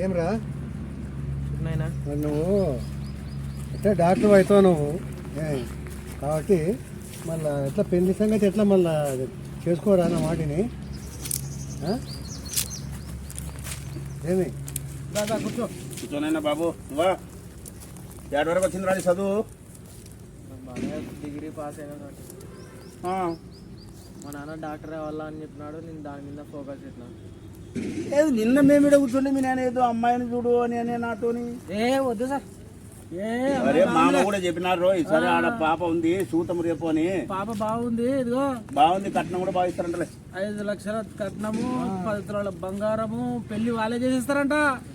ఏమ్రా? నువ్వు అంటే డాక్టర్ అవుతావు నువ్వు? ఏ, కాబట్టి మళ్ళా ఎట్లా పెళ్ళి సంగతి ఎట్లా మళ్ళా చేసుకోరా నా మాటిని? ఆ? ఏమి? దాదా కూర్చో. కూర్చోనైనా బాబు నువ్వా? ఏడు వరకు వచ్చింది రాని చదువు. బాగా డిగ్రీ పాస్ అయినా. మా నాన్న డాక్టర్ అవ్వాలా అని చెప్పినాడు నేను దాని మీద ఫోకస్ పెట్టినా ఏది నిన్న మేము ఇక్కడ కూర్చోండి మీ నాన్న ఏదో అమ్మాయిని చూడు అని అనే నాతోని. ఏ వద్దు సార్. ఏ అరే మామ కూడా చెప్పినారు సరే ఆడ పాప ఉంది సూతం రేపు అని. పాప బాగుంది ఇదిగో. బాగుంది కట్నం కూడా బాగా ఇస్తారంటలే. ఐదు లక్షల కట్నము పది తులాల బంగారము పెళ్ళి వాళ్ళే చేసేస్తారంట.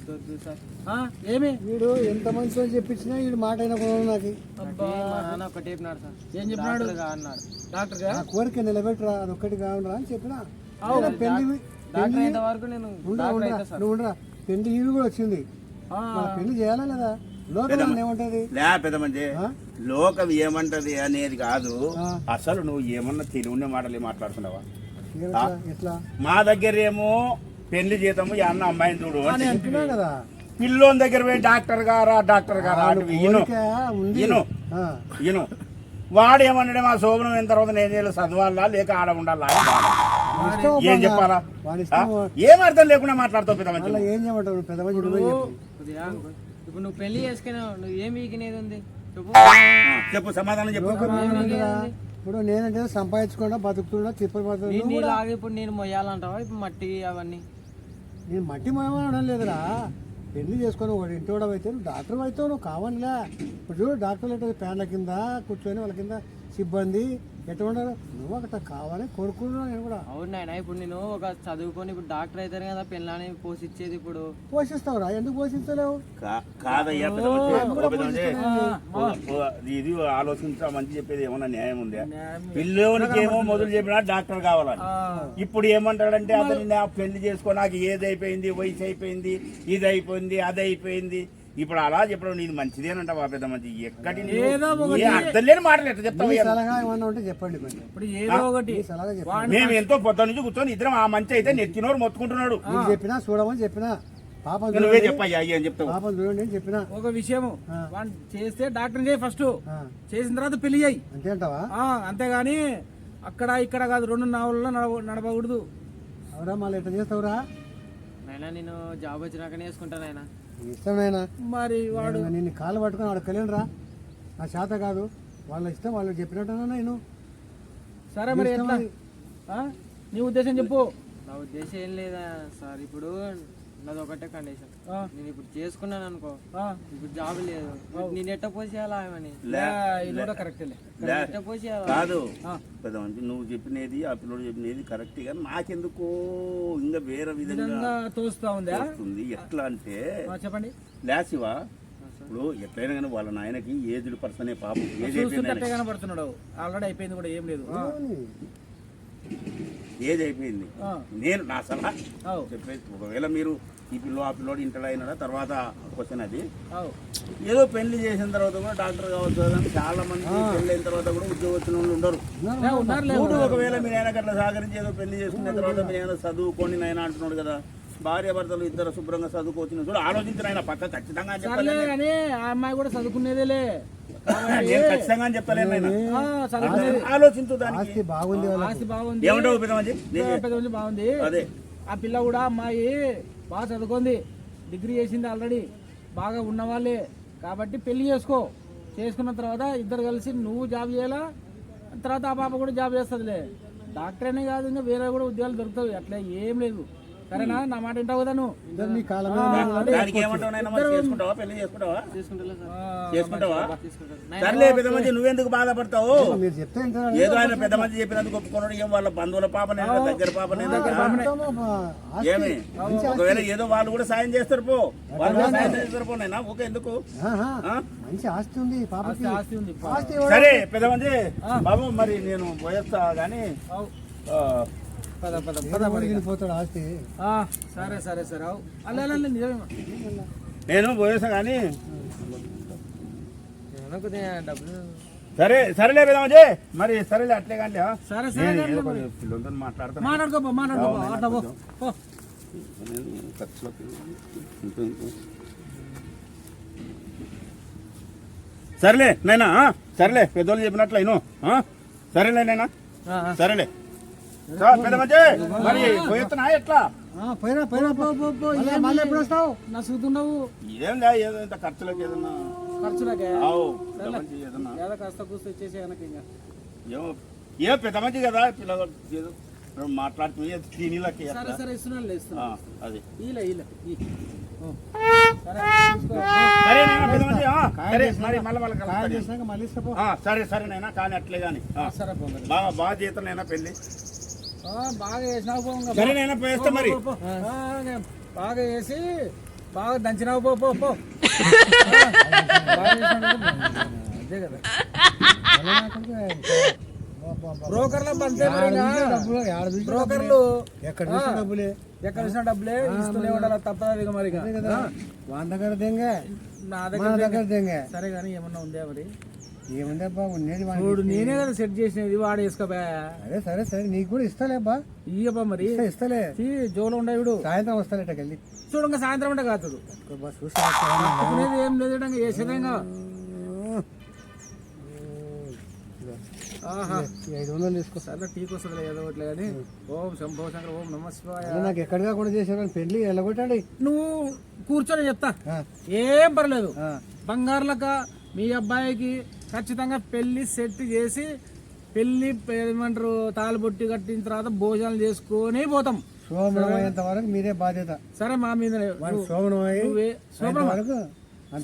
వద్దు సార్ ఆ, ఏమి? వీడు ఎంత మంచి అని చెప్పించినా వీడు మాట అయినా కూడా నాకు. అబ్బా. మా నాన్న ఒకటి చెప్పినాడు సార్. ఏం చెప్పినాడు? అన్నాడు. డాక్టర్ కోరిక నిలబెట్టరా అదొక్కటి కావరా అని చెప్పిన. అవును, పెళ్ళి పెళ్ళి కూడా వచ్చింది. పెళ్ళి చేయాలా లేదా? లోకం ఏముంటది? లే పెద్ద మంది ఆ? లోకం ఏమంటది అనేది కాదు. అసలు నువ్వు ఏమన్నా తెలివినే మాటలు మాట్లాడుతున్నావా? మా దగ్గర ఏమో పెళ్ళి జీతము అన్న అమ్మాయిని చూడు కదా. పిల్లోని దగ్గర పోయి డాక్టర్ గారా డాక్టర్ గారా ఈను ఈను వాడు ఏమన్నాడు మా శోభనం అయిన తర్వాత నేను చేయాలి చదవాలా? లేక ఆడ ఉండాలా? ఏం. చెప్పాలా? ఏం అర్థం లేకుండా మాట్లాడుతావు పెద్ద మంచి అలా ఏం చేయమంటావు పెద్ద ఇప్పుడు నువ్వు పెళ్ళి చేసుకున్నావు నువ్వు ఏం వీకినేది ఉంది? చెప్పు. చెప్పు సమాధానం చెప్పు? ఇప్పుడు నేనంటే సంపాదించుకుండా బతుకుతున్నా తిప్పలు ఇప్పుడు నేను మొయ్యాలంటావా? ఇప్పుడు మట్టి అవన్నీ? నేను మట్టి మనమనడం లేదురా. పెళ్ళి చేసుకొని వాడు ఇంటి కూడా అయితే నువ్వు డాక్టర్ అయితే నువ్వు కావాలిలా ఇప్పుడు చూడు డాక్టర్లు అంటే ఫ్యాన్ల కింద కూర్చొని వాళ్ళ కింద సిబ్బంది ఎట్లా ఉండరు నువ్వు ఒకట కావాలని కోరుకుంటున్నా నేను కూడా. అవును నాయన ఇప్పుడు నేను ఒక చదువుకొని ఇప్పుడు డాక్టర్ అవుతాను కదా పిల్లని పోషించేది ఇప్పుడు. పోషిస్తావురా ఎందుకు పోషించలేవు? కా- కాదయ్యా పెద్ద మనిషి. ఓ పెద్ద మనిషి. ఓ- ఓ- ఇది ఆలోచించా మంచి చెప్పేది ఏమన్నా న్యాయం ఉందా? పిల్లోనికి ఏమో మొదలు చెప్పినా డాక్టర్ కావాలని. ఇప్పుడు ఏమంటాడంటే అతని నా పెళ్ళి చేసుకో నాకు ఏది అయిపోయింది వయసు అయిపోయింది ఇది అయిపోయింది అది అయిపోయింది ఇప్పుడు అలా చెప్పడం నీది మంచిదేనంట వా పెద్ద మంచి ఎక్కడి అర్థం లేని మాటలు ఎట్లా చెప్తావు చెప్పండి మేము ఎంతో పొద్దు నుంచి కూర్చొని ఇద్దరం ఆ మంచి అయితే నెత్తినోడు మొత్తుకుంటున్నాడు. చెప్పినా చూడమని చెప్పినా పాపం ఇక నువ్వే చెప్పయ్యా అయ్యా అని చెప్తావు. పాపం చూడండి చెప్పినా. ఒక విషయము. చేస్తే డాక్టర్ చేయి ఫస్ట్. చేసిన తర్వాత పెళ్ళి చేయి. అంతే అంటావా? ఆ, అంతేగాని అక్కడ ఇక్కడ కాదు రెండు నావుల్లో నడవ నడవకూడదు. అవురా మళ్ళీ ఎట్లా చేస్తావురా? నాయనా నేను జాబ్ వచ్చినాకనే వేసుకుంటాను ఆయన ఇష్టమైనా? మరి వాడు నిన్ను కాలు పట్టుకొని వాడు కలియనురా నా చేత కాదు వాళ్ళ ఇష్టం వాళ్ళు చెప్పినట్టున్నా నేను. సరే మరి ఎట్లా? నీ ఉద్దేశం చెప్పు. నా ఉద్దేశం ఏం లేదా సార్? ఇప్పుడు నాది ఒకటే కండిషన్ నేను ఇప్పుడు చేసుకున్నాను అనుకో ఇప్పుడు జాబ్ లేదు. నేను ఎట్ట పోసేయాలా ఆమెని ఇది కూడా కరెక్టే లే. ఎట్ట పోసేయాలా కాదు. పెద్ద నువ్వు చెప్పినది ఆ పిల్లడు చెప్పినది కరెక్ట్గా నాకెందుకో ఇంకా వేరే విధంగా తోస్తా ఉందా? ఎట్లా అంటే ఆ, చెప్పండి. లేసివా ఇప్పుడు ఎట్లయినా కానీ వాళ్ళ నాయనకి ఏజ్డ్ పర్సనే పాపం. ఏజ్ అయిపోయింది కనబడుతున్నాడు ఆల్రెడీ అయిపోయింది కూడా ఏం లేదు. ఏజ్ అయిపోయింది. నేను నా సలహా అవు, చెప్పేది. ఒకవేళ మీరు ఈ పిల్ల ఆ పిల్లోడు ఇంటర్ అయినా తర్వాత క్వశ్చన్ అది. ఏదో పెళ్ళి చేసిన తర్వాత కూడా డాక్టర్ కావచ్చు అని చాలా మంది పెళ్ళి అయిన తర్వాత కూడా ఉద్యోగం వచ్చిన వాళ్ళు ఉండరు చూడు ఒకవేళ మీ నాయన అట్లా సహకరించి ఏదో పెళ్ళి చేసుకున్న తర్వాత మీ నాయన చదువుకొని నాయన అంటున్నాడు కదా భార్య భర్తలు ఇద్దరు శుభ్రంగా చదువుకోవచ్చు చూడు ఆలోచించిన ఆయన పక్క ఖచ్చితంగా ఆ అమ్మాయి కూడా చదువుకునేదేలే. నేను ఖచ్చితంగా చెప్పలేను ఆయన ఆలోచించు దానికి. బాగుంది ఏమంటావు పెద్ద మంచి బాగుంది. అదే. ఆ పిల్ల కూడా అమ్మాయి బాగా చదువుకుంది. డిగ్రీ చేసింది ఆల్రెడీ. బాగా ఉన్నవాళ్ళే. కాబట్టి పెళ్ళి చేసుకో. చేసుకున్న తర్వాత ఇద్దరు కలిసి నువ్వు జాబ్ చేయాలా? తర్వాత ఆ పాప కూడా జాబ్ చేస్తుందిలే. డాక్టర్ అనే కాదు ఇంకా వేరే కూడా ఉద్యోగాలు దొరుకుతాయి. అట్లా ఏం లేదు. సరేనా? నా మాట వింటావు కదా నువ్వు? నీ మీద చేసుకుంటావా? పెళ్ళి చేసుకుంటావా. సర్లే పెద్ద నువ్వెందుకు బాధపడతావు? ఏదో ఆయన పెద్ద మంచి చెప్పినందుకు ఒప్పుకున్నాడు. ఏం వాళ్ళ బంధువుల పాపనే దగ్గర పాపనే. ఏమి? ఒకవేళ ఏదో వాళ్ళు కూడా సాయం చేస్తారు పో. వాళ్ళు కూడా సాయం చేస్తారు? పో నైనా ఓకే ఎందుకు? మంచి ఆస్తి ఉంది పాపకి. ఆస్తి ఉంది. ఆస్తి ఇవ్వడం- సరే పెద్ద మంచి బాబు మరి నేను పోయేస్తా గానీ పద పద ఒకటి వెళ్ళిపోతాడు ఆస్తి. ఆ, సరే సరే సరే. అవు. అలా నిజమే నేను కొద్దిగా డబ్బులు. సరే సరేలే పెద్ద మంచి మరి సరేలే అట్లే కానీ సరే సరే పిల్లలతో మాట్లాడతాను. మాట్లాడుకోపో మాట్లాడుకోపో అట్లా పో. పో. నేను ఖర్చులకు ఉంటుంది. సరేలే నైనా ఆ? సరేలే పెద్దోళ్ళు చెప్పినట్లు అయిను ఆ? సరేలే నైనా. సరేలే. మరి పోయిస్తున్నా ఎట్లా? మళ్ళీ- ఎప్పుడు వస్తావు నా చూస్తున్నావు ఏదో ఇంత ఖర్చులకు ఏదన్నా. ఏదో కాస్త కూర్చో ఇంకా. ఏమో ఏ పెద్ద మంచి కదా పిల్లలు మాట్లాడుతుంది సరే సరే ఇస్తున్నాను ఇస్తున్నా అది. ఈల ఈల ఈ. ఓ. సరే చూసుకో. సరే నాయనా, పెద్ద మంచి ఆ, సరే మరి మళ్ళీ వాళ్ళకి కాల్ కలుస్తాను. చేసినాక మళ్ళీ ఇస్తా పో. ఆ, సరే సరే నైనా కానీ అట్లే కానీ. బాగా బాగా చేతనైనా పెళ్ళి. బాగా చేసినావు పో ఇంకా. సరే నైనా పోయేస్తా మరి. పో, పో. ఆ, ఇంకా బాగా చేసి బాగా దంచినావు పో పో కదా. బ్రోకర్ల బ్రోకర్లు? ఎక్కడ చూసిన డబ్బులే. ఎక్కడ చూసిన డబ్బులే ఇస్తూనే ఉండాలి తప్పదు ఇక మరి కదా. వాని దగ్గర దెంగే నా దగ్గర దగ్గర దెంగే సరే కానీ ఏమన్నా ఉందా మరి? ఏముందబ్బా ఉండేది. చూడు నేనే కదా సెట్ చేసినది వాడు వేసుకోబా. సరే సరే సరే నీకు కూడా ఇస్తాలేబ్బా ఇయ్యబ్బా మరి. ఇస్తా ఇస్తలే. జోలో ఉండే వీడు సాయంత్రం వస్తాలేట వెళ్ళి. చూడు ఇంకా సాయంత్రం అంటే కాదు? తినేది ఏం లేదు చేసేదేగా ఆహా ఈ ఐదు వందలు తీసుకో. సరే టీకి వస్తుంది ఏదో ఒకటి కానీ ఓం శంభో శంకర ఓం నమ శివాయ. నాకు ఎక్కడిగా కూడా చేసాను పెళ్ళి వెళ్ళగొట్టాడు. నువ్వు కూర్చొని చెప్తా. ఏం పర్లేదు. బంగారులక మీ అబ్బాయికి ఖచ్చితంగా పెళ్ళి సెట్ చేసి పెళ్ళి ఏమంటారు తాళబొట్టి కట్టిన తర్వాత భోజనాలు చేసుకొని పోతాం. అయ్యేంత వరకు మీరే బాధ్యత. సరే మా మీద వాడు అది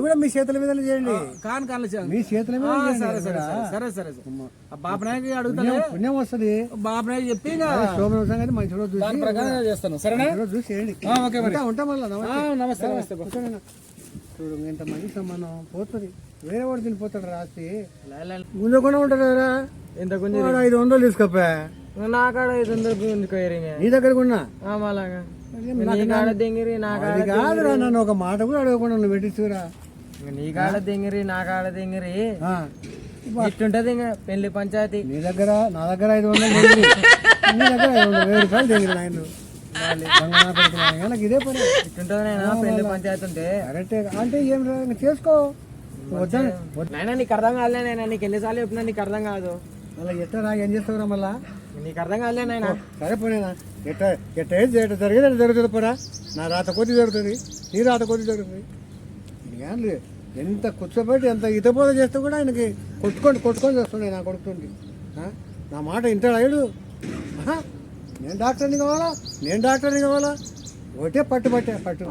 కూడా మీ చేతుల మీద చేయండి. కాని కాని మీ చేతుల మీద సరే సరే. సరే సరే ఆ బాబనాయకి అడుగుతానే? పుణ్యం- వస్తుంది. బాబనాయకి చెప్పి శోభనం సంగతి మంచి రోజు చూసి ప్రకారం చేస్తాను. సరేనా? చూసి చేయండి. ఆ, ఓకే మరి. ఉంటా మళ్ళా నమస్తే. చూడు ఇంత మంచి సంబంధం పోతుంది. వేరే వాడు తినిపోతాడు రాసి గుంజకుండా ఉంటాడు కదా ఎంత వాడు ఐదు వందలు తీసుకోపా నా కాడ ఐదు వందలు నీ దగ్గర ఉన్నా. అలాగా కాదురా నన్ను ఒక మాట కూడా అడగకుండా నువ్వు పెట్టించురా నీ కాడ దింగిరి నా కాడ దింగిరి. ఇట్టుంటది ఇంకా పెళ్ళి పంచాయతీ. నీ దగ్గర నా దగ్గర ఐదు వందలు దిగిరి. నీ దగ్గర ఐదు వందలు వెయ్యి రూపాయలు దిగిరి నాయన నాకు ఇదే పని. ఇట్టుంటది నేను పెళ్ళి పంచాయతీ ఉంటే? కరెక్టే. అంటే ఏం చేసుకో. వద్దా నైనా నీకు అర్థం కాదులే నైనా నీకు ఎన్నిసార్లు చెప్పినా నీకు అర్థం కాదు. మళ్ళీ ఎట్లా రా ఏం చేస్తావురా మళ్ళా? నీకు అర్థం కాలే నైనా సరే పోనేనా ఎట్ట ఎట్ట ఏది ఎట్ట జరిగేది అట్ట జరుగుతుంది పోరా. నా రాత కొద్ది జరుగుతుంది నీ రాత కొద్ది జరుగుతుంది. ఏం లేదు. ఎంత కూర్చోబెట్టి ఎంత ఇతపోత చేస్తే కూడా ఆయనకి కొట్టుకొని కొట్టుకొని చేస్తున్నాయి నా కొడుకుండి నా మాట ఇంటాడు అయ్యాడు. నేను డాక్టర్ని కావాలా? నేను డాక్టర్ని కావాలా? ఒకటే పట్టు పట్టే పట్టు.